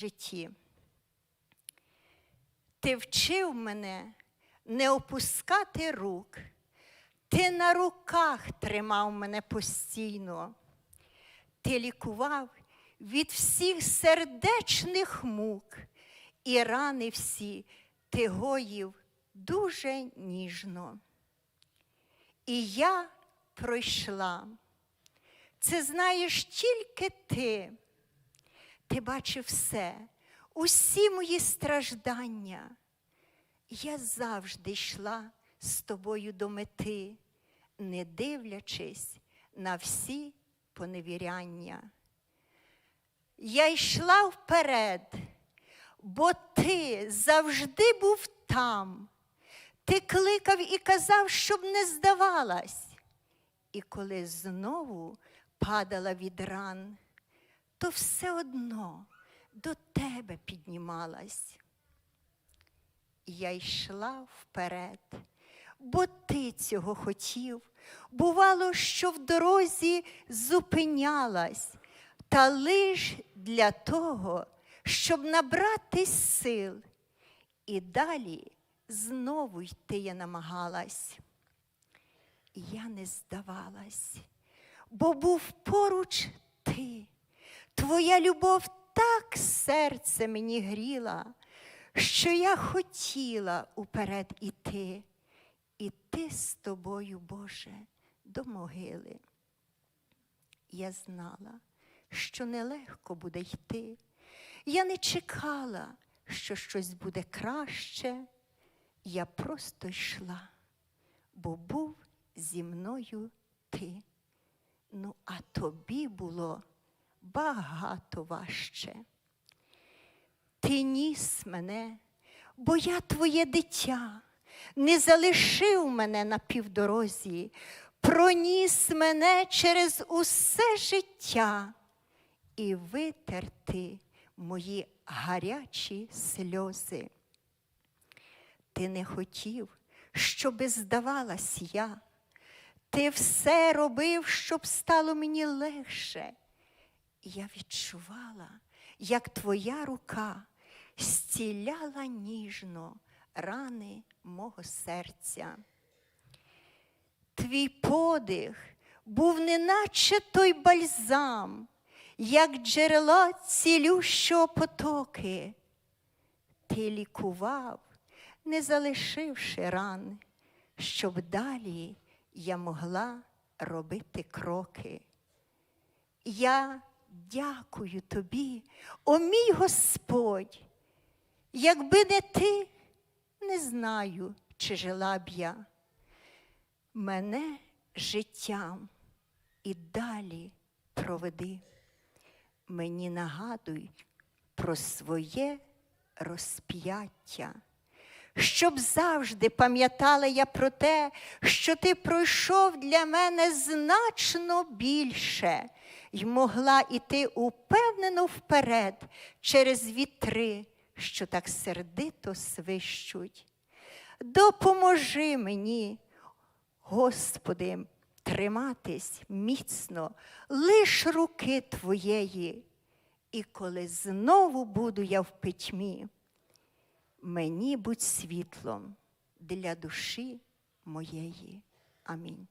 житті. Ти вчив мене не опускати рук, ти на руках тримав мене постійно, ти лікував від всіх сердечних мук, і рани всі ти гоїв дуже ніжно. І я пройшла. Це знаєш тільки ти. Ти бачив все, усі мої страждання. Я завжди йшла з тобою до мети, не дивлячись на всі поневіряння. Я йшла вперед, бо ти завжди був там. Ти кликав і казав, щоб не здавалась. І коли знову падала від ран, то все одно до тебе піднімалась. Я йшла вперед, бо ти цього хотів. Бувало, що в дорозі зупинялась, та лиш для того, щоб набратись сил. І далі знову йти я намагалась. Я не здавалась, бо був поруч ти. Твоя любов так серце мені гріла, що я хотіла уперед іти, іти з тобою, Боже, до могили. Я знала, що нелегко буде йти. Я не чекала, що щось буде краще. Я просто йшла, бо був зі мною ти. Ну, а тобі було багато важче. Ти ніс мене, бо я твоє дитя, не залишив мене на півдорозі, проніс мене через усе життя і витер ти мої гарячі сльози. Ти не хотів, щоби здавалась я. Ти все робив, щоб стало мені легше. Я відчувала, як твоя рука зціляла ніжно рани мого серця. Твій подих був неначе той бальзам, як джерело цілющого потоки. Ти лікував, не залишивши ран, щоб далі я могла робити кроки. Я дякую тобі, о мій Господь, якби не ти, не знаю, чи жила б я. Мене життям і далі проведи. Мені нагадуй про своє розп'яття щоб завжди пам'ятала я про те, що ти пройшов для мене значно більше й могла іти упевнено вперед через вітри, що так сердито свищуть. Допоможи мені, Господи, триматись міцно лиш руки Твоєї, і коли знову буду я в пітьмі, мені будь світлом для душі моєї. Амінь.